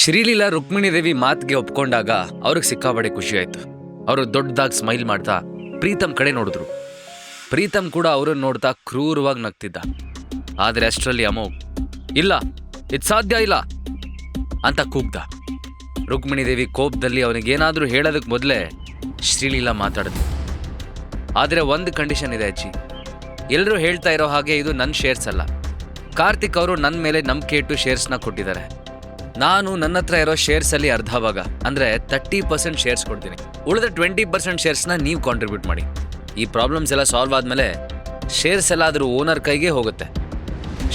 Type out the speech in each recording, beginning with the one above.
ಶ್ರೀಲೀಲಾ ರುಕ್ಮಿಣಿ ದೇವಿ ಮಾತಿಗೆ ಒಪ್ಕೊಂಡಾಗ ಅವ್ರಿಗೆ ಸಿಕ್ಕಾಬಡೆ ಖುಷಿ ಆಯ್ತು. ಅವರು ದೊಡ್ಡದಾಗಿ ಸ್ಮೈಲ್ ಮಾಡ್ತಾ ಪ್ರೀತಮ್ ಕಡೆ ನೋಡಿದ್ರು. ಪ್ರೀತಮ್ ಕೂಡ ಅವರನ್ನು ನೋಡ್ತಾ ಕ್ರೂರವಾಗಿ ನಗ್ತಿದ್ದ. ಆದರೆ ಅಷ್ಟರಲ್ಲಿ ಅಮೋಘ್ ಇಲ್ಲ, ಇದು ಸಾಧ್ಯ ಇಲ್ಲ ಅಂತ ಕೂಗ್ದ. ರುಕ್ಮಿಣಿ ದೇವಿ ಕೋಪದಲ್ಲಿ ಅವನಿಗೇನಾದರೂ ಹೇಳೋದಕ್ಕೆ ಮೊದಲೇ ಶ್ರೀಲೀಲಾ ಮಾತಾಡಿದ್ರು ಆದರೆ ಒಂದು ಕಂಡೀಷನ್ ಇದೆ ಅಜ್ಜಿ. ಎಲ್ಲರೂ ಹೇಳ್ತಾ ಇರೋ ಹಾಗೆ ಇದು ನನ್ನ ಶೇರ್ಸ್ ಅಲ್ಲ. ಕಾರ್ತಿಕ್ ಅವರು ನನ್ನ ಮೇಲೆ ನಂಬಿಕೆ ಇಟ್ಟು ಶೇರ್ಸ್ನ ಕೊಟ್ಟಿದ್ದಾರೆ. ನಾನು ನನ್ನ ಹತ್ರ ಇರೋ ಶೇರ್ಸಲ್ಲಿ ಅರ್ಧ ಭಾಗ, ಅಂದ್ರೆ ತರ್ಟಿ ಪರ್ಸೆಂಟ್ ಶೇರ್ಸ್ ಕೊಡ್ತೀನಿ. ಉಳಿದ ಟ್ವೆಂಟಿ ಪರ್ಸೆಂಟ್ ಶೇರ್ಸ್ನ ನೀವು ಕಾಂಟ್ರಿಬ್ಯೂಟ್ ಮಾಡಿ. ಈ ಪ್ರಾಬ್ಲಮ್ಸ್ ಎಲ್ಲ ಸಾಲ್ವ್ ಆದಮೇಲೆ ಶೇರ್ಸ್ ಎಲ್ಲ ಆದ್ರೂ ಓನರ್ ಕೈಗೆ ಹೋಗುತ್ತೆ.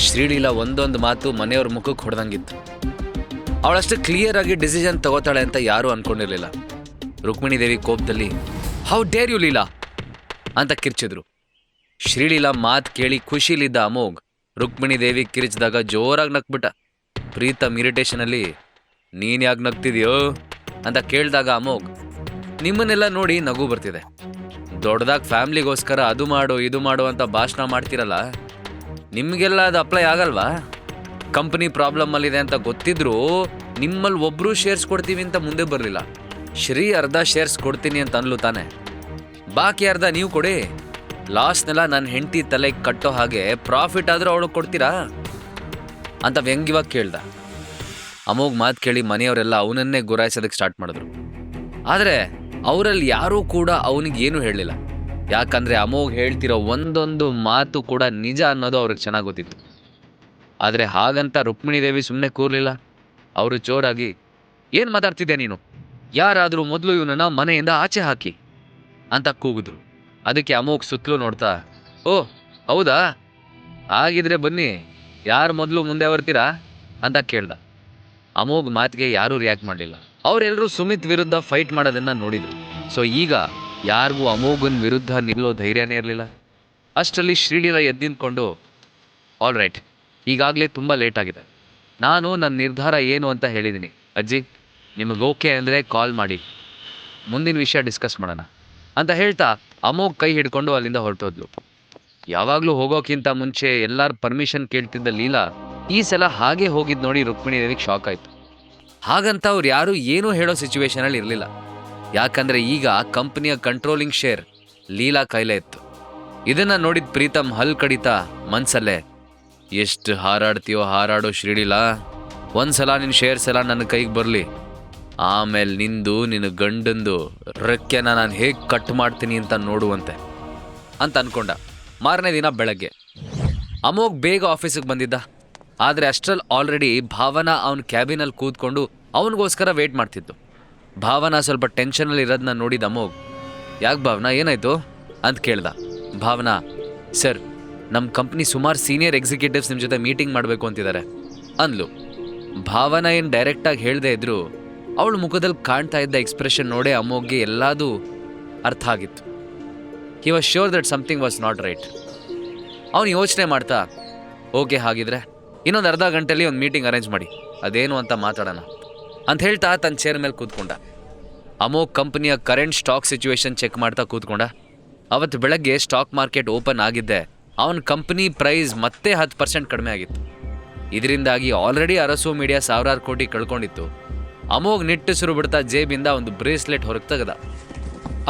ಶ್ರೀಲೀಲಾ ಒಂದೊಂದು ಮಾತು ಮನೆಯವ್ರ ಮುಖಕ್ಕೆ ಹೊಡೆದಂಗಿತ್ತು. ಅವಳಷ್ಟು ಕ್ಲಿಯರ್ ಆಗಿ ಡಿಸಿಷನ್ ತಗೋತಾಳೆ ಅಂತ ಯಾರೂ ಅನ್ಕೊಂಡಿರ್ಲಿಲ್ಲ. ರುಕ್ಮಿಣಿ ದೇವಿ ಕೋಪದಲ್ಲಿ ಹೌ ಡೇರ್ ಯು ಲೀಲಾ? ಅಂತ ಕಿರ್ಚಿದ್ರು. ಶ್ರೀಲೀಲಾ ಮಾತು ಕೇಳಿ ಖುಷಿಲಿದ್ದ ಅಮೋಘ್, ರುಕ್ಮಿಣಿ ದೇವಿ ಕಿರಿಚಿದಾಗ ಜೋರಾಗಿ ನಕ್ಬಿಟ್ಟ. ಪ್ರೀತಮ್ ಇರಿಟೇಷನಲ್ಲಿ ನೀನು ಯಾಕೆ ನಗ್ತಿದ್ಯೋ ಅಂತ ಕೇಳಿದಾಗ ಅಮೋಘ್, ನಿಮ್ಮನ್ನೆಲ್ಲ ನೋಡಿ ನಗು ಬರ್ತಿದೆ. ದೊಡ್ಡದಾಗಿ ಫ್ಯಾಮ್ಲಿಗೋಸ್ಕರ ಅದು ಮಾಡು, ಇದು ಮಾಡು ಅಂತ ಭಾಷಣ ಮಾಡ್ತಿರಲ್ಲ, ನಿಮಗೆಲ್ಲ ಅದು ಅಪ್ಲೈ ಆಗಲ್ವಾ? ಕಂಪ್ನಿ ಪ್ರಾಬ್ಲಮ್ಮಲ್ಲಿದೆ ಅಂತ ಗೊತ್ತಿದ್ರು ನಿಮ್ಮಲ್ಲಿ ಒಬ್ಬರು ಶೇರ್ಸ್ ಕೊಡ್ತೀವಿ ಅಂತ ಮುಂದೆ ಬರಲಿಲ್ಲ. ಶ್ರೀ ಅರ್ಧ ಶೇರ್ಸ್ ಕೊಡ್ತೀನಿ ಅಂತ ಅನ್ಲು ತಾನೆ. ಬಾಕಿ ಅರ್ಧ ನೀವು ಕೊಡಿ. ಲಾಸ್ನೆಲ್ಲ ನನ್ನ ಹೆಂಡತಿ ತಲೆಗೆ ಕಟ್ಟೋ ಹಾಗೆ ಪ್ರಾಫಿಟ್ ಆದರೂ ಅವಳು ಕೊಡ್ತೀರಾ? ಅಂತ ವ್ಯಂಗ್ಯವಾಗಿ ಕೇಳ್ದ. ಅಮೋಗ್ ಮಾತು ಕೇಳಿ ಮನೆಯವರೆಲ್ಲ ಅವನನ್ನೇ ಗುರಾಯಿಸೋದಕ್ಕೆ ಸ್ಟಾರ್ಟ್ ಮಾಡಿದ್ರು. ಆದರೆ ಅವರಲ್ಲಿ ಯಾರೂ ಕೂಡ ಅವನಿಗೆ ಏನೂ ಹೇಳಲಿಲ್ಲ. ಯಾಕಂದರೆ ಅಮೋಗ್ ಹೇಳ್ತಿರೋ ಒಂದೊಂದು ಮಾತು ಕೂಡ ನಿಜ ಅನ್ನೋದು ಅವ್ರಿಗೆ ಚೆನ್ನಾಗಿ ಗೊತ್ತಿತ್ತು. ಆದರೆ ಹಾಗಂತ ರುಕ್ಮಿಣಿ ದೇವಿ ಸುಮ್ಮನೆ ಕೂರಲಿಲ್ಲ. ಅವರು ಜೋರಾಗಿ, ಏನು ಮಾತಾಡ್ತಿದ್ದೆ ನೀನು? ಯಾರಾದರೂ ಮೊದಲು ಇವನನ್ನ ಮನೆಯಿಂದ ಆಚೆ ಹಾಕಿ ಅಂತ ಕೂಗಿದ್ರು. ಅದಕ್ಕೆ ಅಮೋಗ್ ಸುತ್ತಲೂ ನೋಡ್ತಾ, ಓ, ಹೌದಾ? ಆಗಿದ್ರೆ ಬನ್ನಿ ಯಾರು ಮೊದಲು ಮುಂದೆ ಬರ್ತೀರಾ ಅಂತ ಕೇಳ್ದ. ಅಮೋಘ್ ಮಾತಿಗೆ ಯಾರೂ ರಿಯಾಕ್ಟ್ ಮಾಡಲಿಲ್ಲ. ಅವರೆಲ್ಲರೂ ಸುಮಿತ್ ವಿರುದ್ಧ ಫೈಟ್ ಮಾಡೋದನ್ನ ನೋಡಿದ್ರು. ಸೊ ಈಗ ಯಾರಿಗೂ ಅಮೋಘನ್ ವಿರುದ್ಧ ನಿಲ್ಲೋ ಧೈರ್ಯನೇ ಇರಲಿಲ್ಲ. ಅಷ್ಟರಲ್ಲಿ ಶ್ರೀಲೀಲಾ ಎದ್ದಿನ್ಕೊಂಡು ಆಲ್ ರೈಟ್ ಈಗಾಗಲೇ ತುಂಬ ಲೇಟ್ ಆಗಿದೆ. ನಾನು ನನ್ನ ನಿರ್ಧಾರ ಏನು ಅಂತ ಹೇಳಿದ್ದೀನಿ ಅಜ್ಜಿ, ನಿಮಗೆ ಓಕೆ ಅಂದರೆ ಕಾಲ್ ಮಾಡಿ. ಮುಂದಿನ ವಿಷಯ ಡಿಸ್ಕಸ್ ಮಾಡೋಣ. ಅಂತ ಹೇಳ್ತಾ ಅಮೋಘ್ ಕೈ ಹಿಡ್ಕೊಂಡು ಅಲ್ಲಿಂದ ಹೊರಟೋದ್ಲು. ಯಾವಾಗಲೂ ಹೋಗೋಕ್ಕಿಂತ ಮುಂಚೆ ಎಲ್ಲರ ಪರ್ಮಿಷನ್ ಕೇಳ್ತಿದ್ದ ಲೀಲಾ ಈ ಸಲ ಹಾಗೆ ಹೋಗಿದ್ದು ನೋಡಿ ರುಕ್ಮಿಣಿ ದೇವಿಗೆ ಶಾಕ್ ಆಯ್ತು. ಹಾಗಂತ ಅವ್ರು ಯಾರೂ ಏನೂ ಹೇಳೋ ಸಿಚುವೇಶನಲ್ಲಿ ಇರಲಿಲ್ಲ. ಯಾಕಂದರೆ ಈಗ ಕಂಪ್ನಿಯ ಕಂಟ್ರೋಲಿಂಗ್ ಶೇರ್ ಲೀಲಾ ಕೈಲೇ ಇತ್ತು. ಇದನ್ನು ನೋಡಿದ ಪ್ರೀತಮ್ ಹಲ್ ಕಡಿತ ಮನ್ಸಲ್ಲೇ, ಎಷ್ಟು ಹಾರಾಡ್ತೀಯೋ ಹಾರಾಡೋ ಶ್ರೀಲೀಲಾ, ಒಂದ್ಸಲ ನಿನ್ನ ಶೇರ್ಸ್ ಎಲ್ಲ ನನ್ನ ಕೈಗೆ ಬರಲಿ. ಆಮೇಲೆ ನಿಂದು ನಿನ್ನ ಗಂಡಂದು ರೆಕ್ಕೆನ ನಾನು ಹೇಗೆ ಕಟ್ ಮಾಡ್ತೀನಿ ಅಂತ ನೋಡುವಂತೆ. ಅಂತ ಅನ್ಕೊಂಡ. ಮಾರನೇ ದಿನ ಬೆಳಗ್ಗೆ. ಅಮೋಘ್ ಬೇಗ ಆಫೀಸಿಗೆ ಬಂದಿದ್ದ. ಆದರೆ ಅಷ್ಟರಲ್ಲಿ ಆಲ್ರೆಡಿ ಭಾವನಾ ಅವನ ಕ್ಯಾಬಿನಲ್ಲಿ ಕೂತ್ಕೊಂಡು ಅವನಿಗೋಸ್ಕರ ವೇಟ್ ಮಾಡ್ತಿದ್ದು. ಭಾವನಾ ಸ್ವಲ್ಪ ಟೆನ್ಷನಲ್ಲಿ ಇರೋದನ್ನ ನೋಡಿದ ಅಮೋಘ್, ಯಾಕೆ ಭಾವನಾ, ಏನಾಯ್ತು? ಅಂತ ಕೇಳ್ದ. ಭಾವನಾ, ಸರ್ ನಮ್ಮ ಕಂಪ್ನಿ ಸುಮಾರು ಸೀನಿಯರ್ ಎಕ್ಸಿಕ್ಯೂಟಿವ್ಸ್ ನಿಮ್ಮ ಜೊತೆ ಮೀಟಿಂಗ್ ಮಾಡಬೇಕು ಅಂತಿದ್ದಾರೆ ಅಂದ್ಲು. ಭಾವನಾ ಏನು ಡೈರೆಕ್ಟಾಗಿ ಹೇಳದೇ ಇದ್ರು, ಅವಳ ಮುಖದಲ್ಲಿ ಕಾಣ್ತಾ ಇದ್ದ ಎಕ್ಸ್ಪ್ರೆಷನ್ ನೋಡೇ ಅಮೋಘ್ಗೆ ಎಲ್ಲದೂ ಅರ್ಥ ಆಗಿತ್ತು. He was sure that something was not right ಅವನು ಯೋಚನೆ ಮಾಡ್ತಾ, ಓಕೆ, ಹಾಗಿದ್ರೆ ಇನ್ನೊಂದು ಅರ್ಧ ಗಂಟೆಯಲ್ಲಿ ಒಂದು ಮೀಟಿಂಗ್ ಅರೇಂಜ್ ಮಾಡಿ, ಅದೇನು ಅಂತ ಮಾತಾಡೋಣ ಅಂತ ಹೇಳ್ತಾ ತನ್ನ ಚೇರ್ ಮೇಲೆ ಕೂತ್ಕೊಂಡ. ಅಮೋಘ್ ಕಂಪ್ನಿಯ ಕರೆಂಟ್ ಸ್ಟಾಕ್ ಸಿಚುವೇಶನ್ ಚೆಕ್ ಮಾಡ್ತಾ ಕೂತ್ಕೊಂಡ. ಅವತ್ತು ಬೆಳಗ್ಗೆ ಸ್ಟಾಕ್ ಮಾರ್ಕೆಟ್ ಓಪನ್ ಆಗಿದ್ದೆ. ಅವನ ಕಂಪ್ನಿ ಪ್ರೈಸ್ ಮತ್ತೆ ಹತ್ತು ಪರ್ಸೆಂಟ್ ಕಡಿಮೆ ಆಗಿತ್ತು. ಇದರಿಂದಾಗಿ ಆಲ್ರೆಡಿ ಅರಸು ಮೀಡಿಯಾ ಸಾವಿರಾರು ಕೋಟಿ ಕಳ್ಕೊಂಡಿತ್ತು. ಅಮೋಗ್ ನಿಟ್ಟುಸಿರು ಬಿಡ್ತಾ ಜೇಬಿಂದ ಒಂದು ಬ್ರೇಸ್ಲೆಟ್ ಹೊರಗೆ ತೆಗೆದ.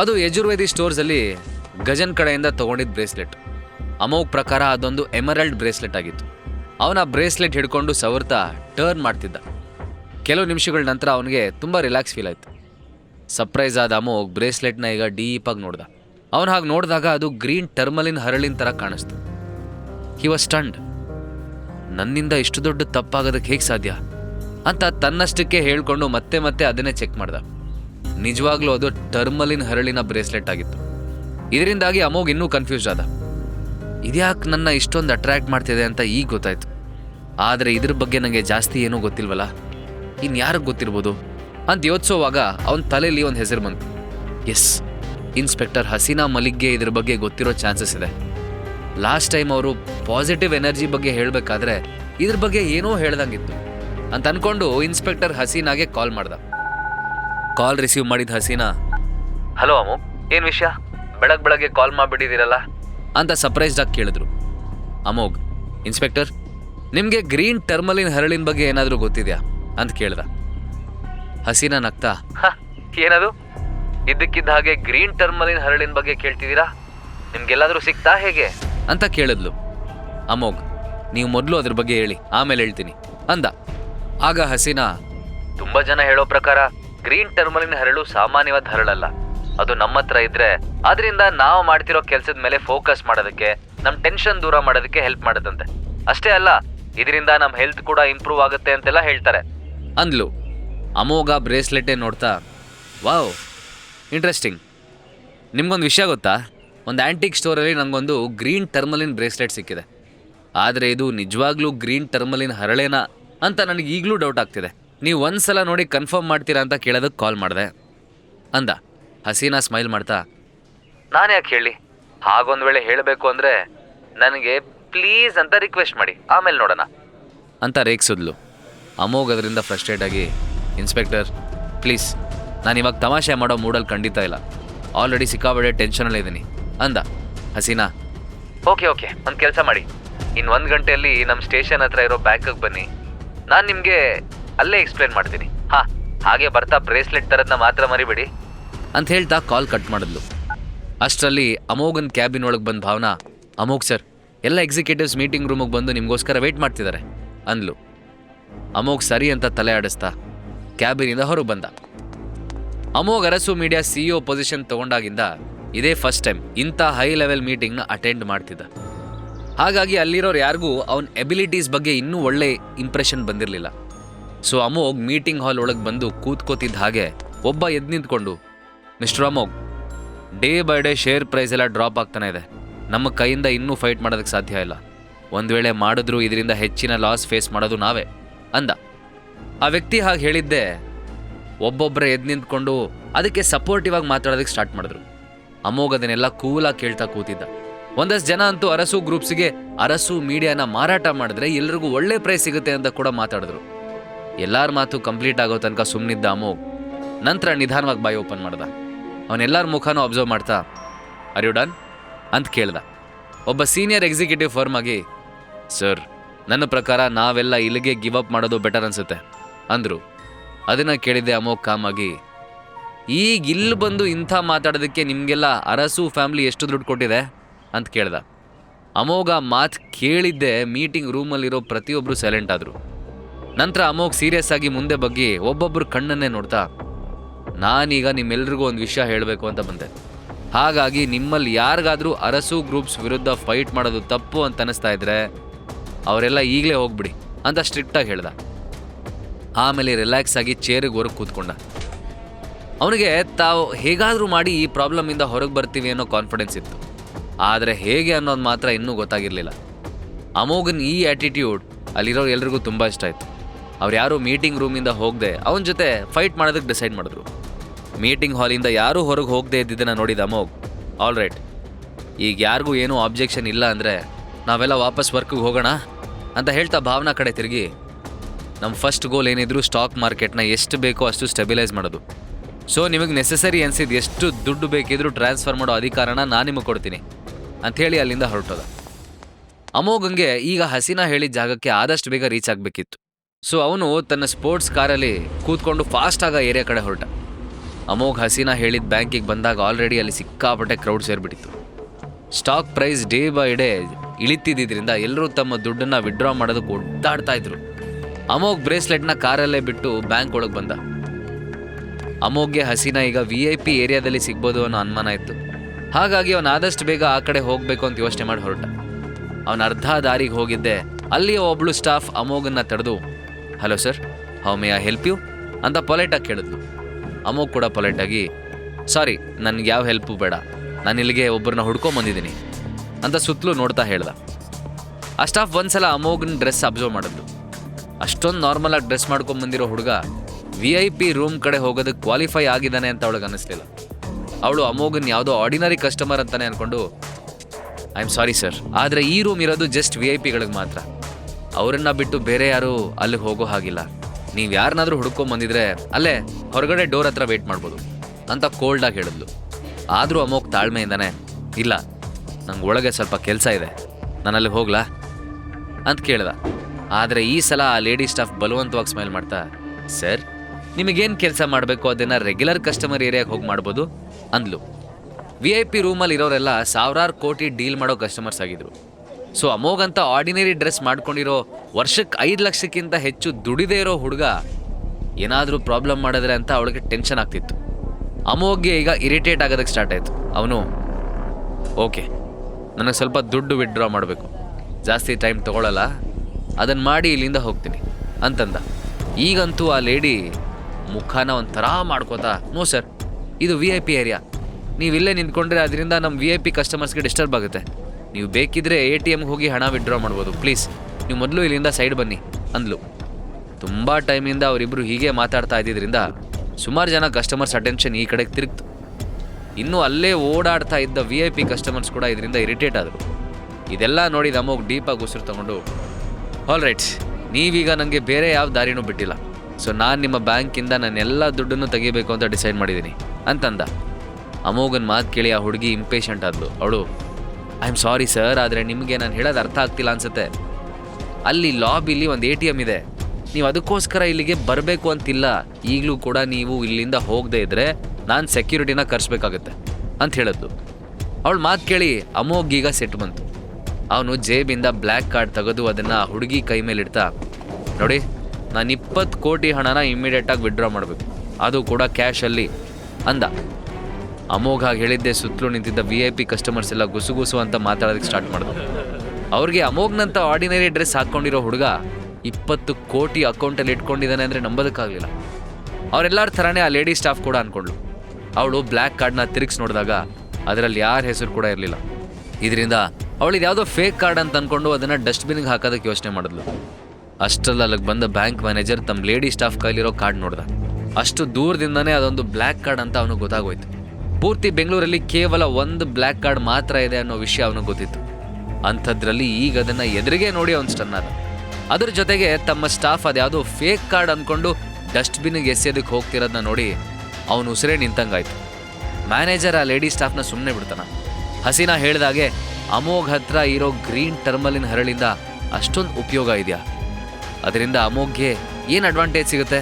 ಅದು ಯಜುರ್ವೇದಿ ಸ್ಟೋರ್ಸಲ್ಲಿ ಗಜನ್ ಕಡೆಯಿಂದ ತಗೊಂಡಿದ್ದ ಬ್ರೇಸ್ಲೆಟ್. ಅಮೋಘ್ ಪ್ರಕಾರ ಅದೊಂದು ಎಮರಲ್ಡ್ ಬ್ರೇಸ್ಲೆಟ್ ಆಗಿತ್ತು. ಅವನ ಬ್ರೇಸ್ಲೆಟ್ ಹಿಡ್ಕೊಂಡು ಸವರ್ತಾ ಟರ್ನ್ ಮಾಡ್ತಿದ್ದ. ಕೆಲವು ನಿಮಿಷಗಳ ನಂತರ ಅವನಿಗೆ ತುಂಬ ರಿಲ್ಯಾಕ್ಸ್ ಫೀಲ್ ಆಯಿತು. ಸರ್ಪ್ರೈಸ್ ಆದ ಅಮೋಘ್ ಬ್ರೇಸ್ಲೆಟ್ನ ಈಗ ಡೀಪಾಗಿ ನೋಡ್ದ. ಅವನು ಹಾಗೆ ನೋಡಿದಾಗ ಅದು ಗ್ರೀನ್ ಟರ್ಮಲಿನ್ ಹರಳಿನ ಥರ ಕಾಣಿಸ್ತು. ಹಿ ವಾಸ್ ಸ್ಟಂಡ್ ನನ್ನಿಂದ ಇಷ್ಟು ದೊಡ್ಡ ತಪ್ಪಾಗೋದಕ್ಕೆ ಹೇಗೆ ಸಾಧ್ಯ? ಅಂತ ತನ್ನಷ್ಟಕ್ಕೆ ಹೇಳ್ಕೊಂಡು ಮತ್ತೆ ಮತ್ತೆ ಅದನ್ನೇ ಚೆಕ್ ಮಾಡ್ದ. ನಿಜವಾಗ್ಲೂ ಅದು ಟರ್ಮಲಿನ್ ಹರಳಿನ ಬ್ರೇಸ್ಲೆಟ್ ಆಗಿತ್ತು. ಇದರಿಂದಾಗಿ ಅಮೋಘ್ ಇನ್ನೂ ಕನ್ಫ್ಯೂಸ್ ಆದ. ಇದ್ಯಾಕೆ ನನ್ನ ಇಷ್ಟೊಂದು ಅಟ್ರಾಕ್ಟ್ ಮಾಡ್ತಿದೆ ಅಂತ ಈಗ ಗೊತ್ತಾಯ್ತು. ಆದರೆ ಇದ್ರ ಬಗ್ಗೆ ನನಗೆ ಜಾಸ್ತಿ ಏನೂ ಗೊತ್ತಿಲ್ವಲ್ಲ? ಇನ್ನು ಯಾರಿಗೆ ಗೊತ್ತಿರ್ಬೋದು? ಅಂತ ಯೋಚಿಸೋವಾಗ ಅವನ ತಲೆಯಲ್ಲಿ ಒಂದು ಹೆಸರು ಬಂತು. ಎಸ್ ಇನ್ಸ್ಪೆಕ್ಟರ್ ಹಸೀನಾ ಮಲಿಕ್ಗೆ ಇದ್ರ ಬಗ್ಗೆ ಗೊತ್ತಿರೋ ಚಾನ್ಸಸ್ ಇದೆ. ಲಾಸ್ಟ್ ಟೈಮ್ ಅವರು ಪಾಸಿಟಿವ್ ಎನರ್ಜಿ ಬಗ್ಗೆ ಹೇಳಬೇಕಾದ್ರೆ ಇದ್ರ ಬಗ್ಗೆ ಏನೋ ಹೇಳ್ದಂಗಿತ್ತು. ಅಂತ ಅಂದ್ಕೊಂಡು ಇನ್ಸ್ಪೆಕ್ಟರ್ ಹಸೀನಾಗೆ ಕಾಲ್ ಮಾಡ್ದ. ಕಾಲ್ ರಿಸೀವ್ ಮಾಡಿದ ಹಸೀನಾ ಹಲೋ ಅಮು ಏನು ವಿಷಯ? ಬೆಳಗ್ಗೆ ಬೆಳಗ್ಗೆ ಕಾಲ್ ಮಾಡಿಬಿಟ್ಟಿದ್ದೀರಲ್ಲ? ಅಂತ ಸರ್ಪ್ರೈಸ್ಡಾಗಿ ಕೇಳಿದ್ರು. ಅಮೋಘ್ ಇನ್ಸ್ಪೆಕ್ಟರ್ ನಿಮಗೆ ಗ್ರೀನ್ ಟರ್ಮಲಿನ್ ಹರಳಿನ ಬಗ್ಗೆ ಏನಾದರೂ ಗೊತ್ತಿದೆಯಾ? ಅಂತ ಕೇಳ್ದ. ಹಸೀನಾ ನಗ್ತಾ ಏನದು? ಇದ್ದಕ್ಕಿದ್ದ ಹಾಗೆ ಗ್ರೀನ್ ಟರ್ಮಲಿನ್ ಹರಳಿನ ಬಗ್ಗೆ ಕೇಳ್ತಿದ್ದೀರಾ? ನಿಮ್ಗೆಲ್ಲಾದರೂ ಸಿಕ್ತಾ ಹೇಗೆ? ಅಂತ ಕೇಳಿದ್ಲು. ಅಮೋಘ್ ನೀವು ಮೊದಲು ಅದ್ರ ಬಗ್ಗೆ ಹೇಳಿ ಆಮೇಲೆ ಹೇಳ್ತೀನಿ ಅಂದ. ಆಗ ಹಸೀನಾ ತುಂಬಾ ಜನ ಹೇಳೋ ಪ್ರಕಾರ ಗ್ರೀನ್ ಟರ್ಮಲಿನ್ ಹರಳು ಸಾಮಾನ್ಯವಾದ ಹರಳಲ್ಲ. ಅದು ನಮ್ಮ ಹತ್ರ ಇದ್ರೆ. ಅದರಿಂದ ನಾವು ಮಾಡ್ತಿರೋ ಕೆಲಸದ ಮೇಲೆ ಫೋಕಸ್ ಮಾಡೋದಕ್ಕೆ ನಮ್ಮ ಟೆನ್ಷನ್ ದೂರ ಮಾಡೋದಕ್ಕೆ ಹೆಲ್ಪ್ ಮಾಡುತ್ತಂತೆ. ಅಷ್ಟೇ ಅಲ್ಲ, ಇದರಿಂದ ನಮ್ಮ ಹೆಲ್ತ್ ಕೂಡ ಇಂಪ್ರೂವ್ ಆಗುತ್ತೆ ಅಂತೆಲ್ಲ ಹೇಳ್ತಾರೆ. ಅಂದ್ಲು. ಅಮೋಘ ಬ್ರೇಸ್ಲೆಟೇ ನೋಡ್ತಾ, ವಾವ್ ಇಂಟ್ರೆಸ್ಟಿಂಗ್ ನಿಮ್ಗೊಂದು ವಿಷಯ ಗೊತ್ತಾ? ಒಂದು ಆ್ಯಂಟಿಕ್ ಸ್ಟೋರಲ್ಲಿ ನನಗೊಂದು ಗ್ರೀನ್ ಟರ್ಮಲಿನ್ ಬ್ರೇಸ್ಲೆಟ್ ಸಿಕ್ಕಿದೆ. ಆದರೆ ಇದು ನಿಜವಾಗ್ಲೂ ಗ್ರೀನ್ ಟರ್ಮಲಿನ್ ಹರಳೇನಾ ಅಂತ ನನಗೆ ಈಗಲೂ ಡೌಟ್ ಆಗ್ತಿದೆ. ನೀವು ಒಂದ್ಸಲ ನೋಡಿ ಕನ್ಫರ್ಮ್ ಮಾಡ್ತೀರಾ ಅಂತ ಕೇಳೋದಕ್ಕೆ ಕಾಲ್ ಮಾಡಿದೆ. ಅಂದ. ಹಸೀನಾ ಸ್ಮೈಲ್ ಮಾಡ್ತಾ ನಾನು ಯಾಕೆ ಹೇಳಿ? ಹಾಗೊಂದು ವೇಳೆ ಹೇಳಬೇಕು ಅಂದರೆ ನನಗೆ ಪ್ಲೀಸ್ ಅಂತ ರಿಕ್ವೆಸ್ಟ್ ಮಾಡಿ. ಆಮೇಲೆ ನೋಡೋಣ. ಅಂತ ರೇಗಿಸಿದ್ಲು ಅಮೋಘ್ ಅದರಿಂದ ಫ್ರಸ್ಟ್ರೇಟ್ ಆಗಿ ಇನ್ಸ್ಪೆಕ್ಟರ್ ಪ್ಲೀಸ್ ನಾನು ಇವಾಗ ತಮಾಷೆ ಮಾಡೋ ಮೂಡಲ್ಲಿ ಖಂಡಿತ ಇಲ್ಲ. ಆಲ್ರೆಡಿ ಸಿಕ್ಕಾಬಡೆ ಟೆನ್ಷನಲ್ಲಿ ಇದ್ದೀನಿ ಅಂದ ಹಸೀನಾ. ಓಕೆ ಓಕೆ ಒಂದು ಕೆಲಸ ಮಾಡಿ. ಇನ್ನು ಒಂದು ಗಂಟೆಯಲ್ಲಿ ನಮ್ಮ ಸ್ಟೇಷನ್ ಹತ್ರ ಇರೋ ಬ್ಯಾಂಕಿಗೆ ಬನ್ನಿ. ನಾನು ನಿಮಗೆ ಅಲ್ಲೇ ಎಕ್ಸ್ಪ್ಲೇನ್ ಮಾಡ್ತೀನಿ. ಹಾಂ ಹಾಗೆ ಬರ್ತಾ ಬ್ರೇಸ್ಲೆಟ್ ಥರದನ್ನ ಮಾತ್ರ ಮರಿಬೇಡಿ. ಅಂತ ಹೇಳ್ತಾ ಕಾಲ್ ಕಟ್ ಮಾಡಿದ್ಲು. ಅಷ್ಟರಲ್ಲಿ ಅಮೋಘನ್ ಕ್ಯಾಬಿನ್ ಒಳಗೆ ಬಂದ ಭಾವನಾ, ಅಮೋಘ್ ಸರ್, ಎಲ್ಲ ಎಕ್ಸಿಕ್ಯೂಟಿವ್ಸ್ ಮೀಟಿಂಗ್ ರೂಮಿಗೆ ಬಂದು ನಿಮಗೋಸ್ಕರ ವೆಯ್ಟ್ ಮಾಡ್ತಿದ್ದಾರೆ ಅಂದ್ಲು. ಅಮೋಘ್ ಸರಿ ಅಂತ ತಲೆ ಆಡಿಸ್ತಾ ಕ್ಯಾಬಿನಿಂದ ಹೊರಗೆ ಬಂದ. Amogh Arasu media CEO position ತಗೊಂಡಾಗಿಂದ ಇದೇ ಫಸ್ಟ್ ಟೈಮ್ ಇಂಥ ಹೈ ಲೆವೆಲ್ ಮೀಟಿಂಗ್ನ ಅಟೆಂಡ್ ಮಾಡ್ತಿದ್ದ. ಹಾಗಾಗಿ ಅಲ್ಲಿರೋರು ಯಾರಿಗೂ ಅವನ ಎಬಿಲಿಟೀಸ್ ಬಗ್ಗೆ ಇನ್ನೂ ಒಳ್ಳೆ ಇಂಪ್ರೆಷನ್ ಬಂದಿರಲಿಲ್ಲ. ಸೊ ಅಮೋಘ್ ಮೀಟಿಂಗ್ ಹಾಲ್ ಒಳಗೆ ಬಂದು ಕೂತ್ಕೋತಿದ್ದ ಹಾಗೆ ಒಬ್ಬ ಎದ್ದು ನಿಂತ್ಕೊಂಡು mister Amogh day by day share price ಎಲ್ಲ ಡ್ರಾಪ್ ಆಗ್ತಾನೆ ಇದೆ. ನಮ್ಮ ಕೈಯಿಂದ ಇನ್ನೂ ಫೈಟ್ ಮಾಡೋದಕ್ಕೆ ಸಾಧ್ಯ ಇಲ್ಲ. ಒಂದು ವೇಳೆ ಮಾಡಿದ್ರೂ ಇದರಿಂದ ಹೆಚ್ಚಿನ ಲಾಸ್ ಫೇಸ್ ಮಾಡೋದು ನಾವೇ, ಅಂದ. ಆ ವ್ಯಕ್ತಿ ಹಾಗೆ ಹೇಳಿದ್ದೆ ಒಬ್ಬೊಬ್ಬರೇ ಎದ್ದು ನಿಂತ್ಕೊಂಡು ಅದಕ್ಕೆ ಸಪೋರ್ಟಿವ್ ಆಗಿ ಮಾತಾಡೋದಕ್ಕೆ ಸ್ಟಾರ್ಟ್ ಮಾಡಿದ್ರು. ಅಮೋಘ್ ಅದನ್ನೆಲ್ಲ ಕೂಲಾಗಿ ಕೇಳ್ತಾ ಕೂತಿದ್ದ. ಒಂದಷ್ಟು ಜನ ಅಂತೂ ಅರಸು ಗ್ರೂಪ್ಸ್ಗೆ ಅರಸು ಮೀಡಿಯಾನ ಮಾರಾಟ ಮಾಡಿದ್ರೆ ಎಲ್ರಿಗೂ ಒಳ್ಳೆ ಪ್ರೈಸ್ ಸಿಗುತ್ತೆ ಅಂತ ಕೂಡ ಮಾತಾಡಿದ್ರು. ಎಲ್ಲಾರ ಮಾತು ಕಂಪ್ಲೀಟ್ ಆಗೋ ತನಕ ಸುಮ್ಮನಿದ್ದ ಅಮೋಗ್ ನಂತರ ನಿಧಾನವಾಗಿ ಬಾಯಿ ಓಪನ್ ಮಾಡ್ದ. ಅವನೆಲ್ಲರ ಮುಖನೂ ಅಬ್ಸರ್ವ್ ಮಾಡ್ತಾ ಅರ್ ಯು ಡನ್ ಅಂತ ಕೇಳ್ದ. ಒಬ್ಬ ಸೀನಿಯರ್ ಎಕ್ಸಿಕ್ಯೂಟಿವ್ ಫರ್ಮ್ ಆಗಿ ಸರ್ ನನ್ನ ಪ್ರಕಾರ ನಾವೆಲ್ಲ ಇಲ್ಲಿಗೆ ಗಿವ್ ಅಪ್ ಮಾಡೋದು ಬೆಟರ್ ಅನ್ಸುತ್ತೆ. ಅಂದರು. ಅದನ್ನು ಕೇಳಿದ್ದೆ ಅಮೋಘ್ ಕಾಮಾಗಿ ಈಗ ಇಲ್ಲಿ ಬಂದು ಇಂಥ ಮಾತಾಡೋದಕ್ಕೆ ನಿಮಗೆಲ್ಲ ಅರಸು ಫ್ಯಾಮಿಲಿ ಎಷ್ಟು ದುಡ್ಡು ಕೊಟ್ಟಿದೆ? ಅಂತ ಕೇಳ್ದ. ಅಮೋಘ ಮಾತು ಕೇಳಿದ್ದೆ ಮೀಟಿಂಗ್ ರೂಮಲ್ಲಿರೋ ಪ್ರತಿಯೊಬ್ಬರು ಸೈಲೆಂಟ್ ಆದರು. ನಂತರ ಅಮೋಘ್ ಸೀರಿಯಸ್ ಆಗಿ ಮುಂದೆ ಬಗ್ಗಿ ಒಬ್ಬೊಬ್ಬರು ಕಣ್ಣನ್ನೇ ನೋಡ್ತಾ ನಾನೀಗ ನಿಮ್ಮೆಲ್ರಿಗೂ ಒಂದು ವಿಷಯ ಹೇಳಬೇಕು ಅಂತ ಬಂದೆ. ಹಾಗಾಗಿ ನಿಮ್ಮಲ್ಲಿ ಯಾರಿಗಾದರೂ ಅರಸು ಗ್ರೂಪ್ಸ್ ವಿರುದ್ಧ ಫೈಟ್ ಮಾಡೋದು ತಪ್ಪು ಅಂತ ಅನ್ನಿಸ್ತಾ ಇದ್ರೆ ಅವರೆಲ್ಲ ಈಗಲೇ ಹೋಗ್ಬಿಡಿ ಅಂತ ಸ್ಟ್ರಿಕ್ಟಾಗಿ ಹೇಳ್ದ. ಆಮೇಲೆ ರಿಲ್ಯಾಕ್ಸ್ ಆಗಿ ಚೇರಿಗೆ ಹೊರಗೆ ಕೂತ್ಕೊಂಡ. ಅವನಿಗೆ ತಾವು ಹೇಗಾದರೂ ಮಾಡಿ ಈ ಪ್ರಾಬ್ಲಮಿಂದ ಹೊರಗೆ ಬರ್ತೀವಿ ಅನ್ನೋ ಕಾನ್ಫಿಡೆನ್ಸ್ ಇತ್ತು. ಆದರೆ ಹೇಗೆ ಅನ್ನೋದು ಮಾತ್ರ ಇನ್ನೂ ಗೊತ್ತಾಗಿರಲಿಲ್ಲ. ಅಮೋಘನ್ ಈ ಆ್ಯಟಿಟ್ಯೂಡ್ ಅಲ್ಲಿರೋ ಎಲ್ರಿಗೂ ತುಂಬ ಇಷ್ಟ ಆಯಿತು. ಅವ್ರು ಯಾರೂ ಮೀಟಿಂಗ್ ರೂಮಿಂದ ಹೋಗದೆ ಅವನ ಜೊತೆ ಫೈಟ್ ಮಾಡೋದಕ್ಕೆ ಡಿಸೈಡ್ ಮಾಡಿದ್ರು. ಮೀಟಿಂಗ್ ಹಾಲಿಂದ ಯಾರೂ ಹೊರಗೆ ಹೋಗದೆ ಇದ್ದಿದ್ದನ್ನ ನೋಡಿದ ಅಮೋಘ್ ಆಲ್ ರೈಟ್ ಈಗ ಯಾರಿಗೂ ಏನೂ ಆಬ್ಜೆಕ್ಷನ್ ಇಲ್ಲ ಅಂದರೆ ನಾವೆಲ್ಲ ವಾಪಸ್ ವರ್ಕಿಗೆ ಹೋಗೋಣ? ಅಂತ ಹೇಳ್ತಾ ಭಾವನಾ ಕಡೆ ತಿರುಗಿ ನಮ್ಮ ಫಸ್ಟ್ ಗೋಲ್ ಏನಿದ್ರು ಸ್ಟಾಕ್ ಮಾರ್ಕೆಟ್ನ ಎಷ್ಟು ಬೇಕೋ ಅಷ್ಟು ಸ್ಟೆಬಿಲೈಸ್ ಮಾಡೋದು. ಸೊ ನಿಮಗೆ ನೆಸೆಸರಿ ಅನ್ಸಿದ್ದು ಎಷ್ಟು ದುಡ್ಡು ಬೇಕಿದ್ರು ಟ್ರಾನ್ಸ್ಫರ್ ಮಾಡೋ ಅಧಿಕಾರನ ನಾನು ನಿಮಗೆ ಕೊಡ್ತೀನಿ ಅಂಥೇಳಿ ಅಲ್ಲಿಂದ ಹೊರಟೋದ. ಅಮೋಘಂಗೆ ಈಗ ಹಸೀನಾ ಹೇಳಿದ ಜಾಗಕ್ಕೆ ಆದಷ್ಟು ಬೇಗ ರೀಚ್ ಆಗಬೇಕಿತ್ತು. ಸೊ ಅವನು ತನ್ನ ಸ್ಪೋರ್ಟ್ಸ್ ಕಾರಲ್ಲಿ ಕೂತ್ಕೊಂಡು ಫಾಸ್ಟಾಗ ಏರಿಯಾ ಕಡೆ ಹೊರಟ. ಅಮೋಘ್ ಹಸೀನಾ ಹೇಳಿದ ಬ್ಯಾಂಕಿಗೆ ಬಂದಾಗ ಆಲ್ರೆಡಿ ಅಲ್ಲಿ ಸಿಕ್ಕಾಪಟ್ಟೆ crowd ಸೇರಿಬಿಟ್ಟಿತ್ತು. Stock price day by day ಇಳಿತಿದ್ದರಿಂದ ಎಲ್ಲರೂ ತಮ್ಮ ದುಡ್ಡನ್ನು ವಿಡ್ರಾ ಮಾಡೋದಕ್ಕೆ ಒಡ್ಡಾಡ್ತಾ ಇದ್ರು. ಅಮೋಘ್ ಬ್ರೇಸ್ಲೆಟ್ನ ಕಾರಲ್ಲೇ ಬಿಟ್ಟು ಬ್ಯಾಂಕ್ ಒಳಗೆ ಬಂದ. ಅಮೋಘ್ಗೆ ಹಸೀನಾ ಈಗ ವಿ ಐ ಪಿ ಏರಿಯಾದಲ್ಲಿ ಸಿಗ್ಬೋದು ಅನ್ನೋ ಅನುಮಾನ ಇತ್ತು. ಹಾಗಾಗಿ ಅವನು ಆದಷ್ಟು ಬೇಗ ಆ ಕಡೆ ಹೋಗಬೇಕು ಅಂತ ಯೋಚನೆ ಮಾಡಿ ಹೊರಟ. ಅವನ ಅರ್ಧ ದಾರಿಗೆ ಹೋಗಿದ್ದೆ. ಅಲ್ಲಿ ಒಬ್ಳು ಸ್ಟಾಫ್ ಅಮೋಘನ್ನ ತಡೆದು hello sir how may I help you ಅಂತ ಪೊಲೈಟಾಗಿ ಕೇಳಿದ್ಲು. ಅಮೋಘ್ ಕೂಡ ಪೊಲೈಟಾಗಿ ಸಾರಿ ನನಗೆ ಯಾವ ಹೆಲ್ಪು ಬೇಡ. ನಾನು ಇಲ್ಲಿಗೆ ಒಬ್ಬರನ್ನ ಹುಡ್ಕೊಂಬಂದಿದ್ದೀನಿ ಅಂತ ಸುತ್ತಲೂ ನೋಡ್ತಾ ಹೇಳ್ದ. ಆ ಸ್ಟಾಫ್ ಒಂದ್ಸಲ ಅಮೋಗ್ನ ಡ್ರೆಸ್ ಅಬ್ಸರ್ವ್ ಮಾಡಿದ್ಲು. ಅಷ್ಟೊಂದು ನಾರ್ಮಲಾಗಿ ಡ್ರೆಸ್ ಮಾಡ್ಕೊಂಬಂದಿರೋ ಹುಡುಗ ವಿ ಐ ಪಿ ರೂಮ್ ಕಡೆ ಹೋಗೋದಕ್ಕೆ ಕ್ವಾಲಿಫೈ ಆಗಿದ್ದಾನೆ ಅಂತ ಅವಳಿಗೆ ಅನ್ನಿಸ್ಲಿಲ್ಲ. ಅವಳು ಅಮೋಗನ್ ಯಾವುದೋ ಆರ್ಡಿನರಿ ಕಸ್ಟಮರ್ ಅಂತಾನೆ ಅಂದ್ಕೊಂಡು ಐ ಆಮ್ ಸಾರಿ ಸರ್ ಆದರೆ ಈ ರೂಮ್ ಇರೋದು ಜಸ್ಟ್ ವಿ ಐ ಪಿಗಳಿಗೆ ಮಾತ್ರ. ಅವರನ್ನು ಬಿಟ್ಟು ಬೇರೆ ಯಾರೂ ಅಲ್ಲಿಗೆ ಹೋಗೋ ಹಾಗಿಲ್ಲ. ನೀವು ಯಾರನ್ನಾದ್ರೂ ಹುಡ್ಕೊಂಬಂದಿದ್ರೆ ಅಲ್ಲೇ ಹೊರಗಡೆ ಡೋರ್ ಹತ್ರ ವೇಟ್ ಮಾಡ್ಬೋದು ಅಂತ ಕೋಲ್ಡಾಗಿ ಹೇಳಿದ್ಲು. ಆದರೂ ಅಮೋಕ್ ತಾಳ್ಮೆಯಿಂದಾನೆ, ಇಲ್ಲ, ನಂಗೆ ಒಳಗೆ ಸ್ವಲ್ಪ ಕೆಲಸ ಇದೆ, ನಾನಲ್ಲಿ ಹೋಗ್ಲಾ? ಅಂತ ಕೇಳ್ದ. ಆದರೆ ಈ ಸಲ ಆ ಲೇಡಿ ಸ್ಟಾಫ್ ಬಲವಂತವಾಗಿ ಸ್ಮೈಲ್ ಮಾಡ್ತಾ, ಸರ್, ನಿಮಗೇನು ಕೆಲಸ ಮಾಡಬೇಕು? ಅದನ್ನು ರೆಗ್ಯುಲರ್ ಕಸ್ಟಮರ್ ಏರಿಯಾಗೆ ಹೋಗಿ ಮಾಡ್ಬೋದು? ಅಂದ್ಲು. ವಿ ಐ ಪಿ ರೂಮಲ್ಲಿ ಇರೋರೆಲ್ಲ ಸಾವಿರಾರು ಕೋಟಿ ಡೀಲ್ ಮಾಡೋ ಕಸ್ಟಮರ್ಸ್ ಆಗಿದ್ರು. ಸೊ ಅಮೋಘ್ ಅಂತ ಆರ್ಡಿನರಿ ಡ್ರೆಸ್ ಮಾಡ್ಕೊಂಡಿರೋ ವರ್ಷಕ್ಕೆ ಐದು ಲಕ್ಷಕ್ಕಿಂತ ಹೆಚ್ಚು ದುಡಿದೇ ಇರೋ ಹುಡುಗ ಏನಾದರೂ ಪ್ರಾಬ್ಲಮ್ ಮಾಡಿದ್ರೆ ಅಂತ ಅವಳಿಗೆ ಟೆನ್ಷನ್ ಆಗ್ತಿತ್ತು. ಅಮೋಘ್ಗೆ ಈಗ ಇರಿಟೇಟ್ ಆಗೋದಕ್ಕೆ ಸ್ಟಾರ್ಟ್ ಆಯಿತು. ಅವನು, ಓಕೆ, ನನಗೆ ಸ್ವಲ್ಪ ದುಡ್ಡು ವಿಡ್ರಾ ಮಾಡಬೇಕು. ಜಾಸ್ತಿ ಟೈಮ್ ತೊಗೊಳಲ್ಲ. ಅದನ್ನು ಮಾಡಿ ಇಲ್ಲಿಂದ ಹೋಗ್ತೀನಿ. ಅಂತಂದ. ಈಗಂತೂ ಆ ಲೇಡಿ ಮುಖಾನ ಒಂಥರ ಮಾಡ್ಕೋತಾ, ನೋ ಸರ್, ಇದು ವಿ ಐ ಪಿ ಏರಿಯಾ ನೀವು ಇಲ್ಲೇ ನಿಂತ್ಕೊಂಡ್ರೆ ಅದರಿಂದ ನಮ್ಮ ವಿ ಐ ಪಿ ಕಸ್ಟಮರ್ಸ್ಗೆ ಡಿಸ್ಟರ್ಬ್ ಆಗುತ್ತೆ. ನೀವು ಬೇಕಿದ್ರೆ ಎ ಟಿ ಎಮ್ಗೆ ಹೋಗಿ ಹಣ ವಿಡ್ರಾ ಮಾಡ್ಬೋದು. ಪ್ಲೀಸ್ ನೀವು ಮೊದಲು ಇಲ್ಲಿಂದ ಸೈಡ್ ಬನ್ನಿ, ಅಂದ್ಲು. ತುಂಬ ಟೈಮಿಂದ ಅವರಿಬ್ಬರು ಹೀಗೆ ಮಾತಾಡ್ತಾ ಇದ್ದಿದ್ದರಿಂದ ಸುಮಾರು ಜನ ಕಸ್ಟಮರ್ಸ್ ಅಟೆನ್ಷನ್ ಈ ಕಡೆಗೆ ತಿರುಗ್ತು. ಇನ್ನು ಅಲ್ಲೇ ಓಡಾಡ್ತಾ ಇದ್ದ ವಿ ಐ ಪಿ ಕಸ್ಟಮರ್ಸ್ ಕೂಡ ಇದರಿಂದ ಇರಿಟೇಟ್ ಆದರು. ಇದೆಲ್ಲ ನೋಡಿ ಅಮೋಗ್ ಡೀಪಾಗಿ ಉಸಿರು ತಗೊಂಡು ಆಲ್ ರೈಟ್ಸ್ ನೀವೀಗ ನನಗೆ ಬೇರೆ ಯಾವ ದಾರಿನೂ ಬಿಟ್ಟಿಲ್ಲ. ಸೊ ನಾನು ನಿಮ್ಮ ಬ್ಯಾಂಕಿಂದ ನನ್ನ ಎಲ್ಲ ದುಡ್ಡನ್ನು ತೆಗಿಬೇಕು ಅಂತ ಡಿಸೈಡ್ ಮಾಡಿದ್ದೀನಿ ಅಂತಂದ. ಅಮೋಘನ್ ಮಾತು ಕೇಳಿ ಆ ಹುಡುಗಿ ಇಂಪೇಷಂಟ್ ಆದ್ಲು. ಅವಳು ಐ ಆಮ್ ಸಾರಿ ಸರ್ ಆದರೆ ನಿಮಗೆ ನಾನು ಹೇಳೋದು ಅರ್ಥ ಆಗ್ತಿಲ್ಲ ಅನ್ಸುತ್ತೆ. ಅಲ್ಲಿ ಲಾಬಿಲಿ ಒಂದು ಎ ಟಿ ಎಂ ಇದೆ. ನೀವು ಅದಕ್ಕೋಸ್ಕರ ಇಲ್ಲಿಗೆ ಬರಬೇಕು ಅಂತಿಲ್ಲ. ಈಗಲೂ ಕೂಡ ನೀವು ಇಲ್ಲಿಂದ ಹೋಗದೆ ಇದ್ದರೆ ನಾನು ಸೆಕ್ಯೂರಿಟಿನ ಕರ್ಸ್ಬೇಕಾಗತ್ತೆ ಅಂತ ಹೇಳಿದ್ದು ಅವಳು ಮಾತು ಕೇಳಿ ಅಮೋಘ್ ಈಗ ಸೆಟ್ ಬಂತು. ಅವನು ಜೇಬಿಂದ ಬ್ಲ್ಯಾಕ್ ಕಾರ್ಡ್ ತೆಗೆದು ಅದನ್ನು ಹುಡುಗಿ ಕೈ ಮೇಲೆ ಇಡ್ತಾ, ನೋಡಿ, ನಾನು ಇಪ್ಪತ್ತು ಕೋಟಿ ಹಣನ ಇಮ್ಮಿಡಿಯೇಟಾಗಿ ವಿಡ್ರಾ ಮಾಡಬೇಕು. ಅದು ಕೂಡ ಕ್ಯಾಶಲ್ಲಿ ಅಂದ. ಅಮೋಘ ಹೇಳಿದ್ದೆ, ಸುತ್ತಲೂ ನಿಂತಿದ್ದ ವಿ ಐ ಪಿ ಕಸ್ಟಮರ್ಸ್ ಎಲ್ಲ ಗುಸುಗುಸು ಅಂತ ಮಾತಾಡೋದಕ್ಕೆ ಸ್ಟಾರ್ಟ್ ಮಾಡಿದ್ರು. ಅವ್ರಿಗೆ ಅಮೋಘ್ನಂಥ ಆರ್ಡಿನರಿ ಡ್ರೆಸ್ ಹಾಕ್ಕೊಂಡಿರೋ ಹುಡುಗ ಇಪ್ಪತ್ತು ಕೋಟಿ ಅಕೌಂಟಲ್ಲಿ ಇಟ್ಕೊಂಡಿದ್ದಾನೆ ಅಂದರೆ ನಂಬೋದಕ್ಕಾಗಲಿಲ್ಲ. ಅವರೆಲ್ಲರ ಥರನೇ ಆ ಲೇಡಿ ಸ್ಟಾಫ್ ಕೂಡ ಅಂದ್ಕೊಂಡ್ಳು ಅವಳು ಬ್ಲ್ಯಾಕ್ ಕಾರ್ಡ್ನ ತಿರುಗಿಸಿ ನೋಡಿದಾಗ ಅದರಲ್ಲಿ ಯಾರ ಹೆಸರು ಕೂಡ ಇರಲಿಲ್ಲ. ಇದರಿಂದ ಅವಳು ಯಾವುದೋ ಫೇಕ್ ಕಾರ್ಡ್ ಅಂತ ಅಂದ್ಕೊಂಡು ಅದನ್ನು ಡಸ್ಟ್ಬಿನ್ಗೆ ಹಾಕೋದಕ್ಕೆ ಯೋಚನೆ ಮಾಡಿದ್ಲು. ಅಷ್ಟರಲ್ಲಿ ಅಲ್ಲಿಗೆ ಬಂದ ಬ್ಯಾಂಕ್ ಮ್ಯಾನೇಜರ್ ತಮ್ಮ ಲೇಡಿ ಸ್ಟಾಫ್ ಕೈಲಿರೋ ಕಾರ್ಡ್ ನೋಡ್ದ. ಅಷ್ಟು ದೂರದಿಂದನೇ ಅದೊಂದು ಬ್ಲ್ಯಾಕ್ ಕಾರ್ಡ್ ಅಂತ ಅವನಿಗೆ ಗೊತ್ತಾಗೋಯ್ತು. ಪೂರ್ತಿ ಬೆಂಗಳೂರಲ್ಲಿ ಕೇವಲ ಒಂದು ಬ್ಲ್ಯಾಕ್ ಕಾರ್ಡ್ ಮಾತ್ರ ಇದೆ ಅನ್ನೋ ವಿಷಯ ಅವನಿಗೆ ಗೊತ್ತಿತ್ತು. ಅಂಥದ್ರಲ್ಲಿ ಈಗ ಅದನ್ನು ಎದುರಿಗೆ ನೋಡಿ ಅವನು ಸ್ಟನ್ ಆದ ಅದ್ರ ಜೊತೆಗೆ ತಮ್ಮ ಸ್ಟಾಫ್ ಅದ್ಯಾವುದೋ ಫೇಕ್ ಕಾರ್ಡ್ ಅಂದ್ಕೊಂಡು ಡಸ್ಟ್ಬಿನ್ಗೆ ಎಸೆಯೋದಕ್ಕೆ ಹೋಗ್ತಿರೋದನ್ನ ನೋಡಿ ಅವನು ಉಸಿರೇ ನಿಂತಂಗಾಯ್ತು. ಮ್ಯಾನೇಜರ್ ಆ ಲೇಡಿ ಸ್ಟಾಫ್ನ ಸುಮ್ಮನೆ ಬಿಡ್ತಾನ. ಹಸೀನಾ ಹೇಳಿದಾಗೆ, ಅಮೋಘ್ ಹತ್ರ ಇರೋ ಗ್ರೀನ್ ಟರ್ಮಲಿನ್ ಹರಳಿಂದ ಅಷ್ಟೊಂದು ಉಪಯೋಗ ಇದೆಯಾ? ಅದರಿಂದ ಅಮೋಘ್ಗೆ ಏನು ಅಡ್ವಾಂಟೇಜ್ ಸಿಗುತ್ತೆ?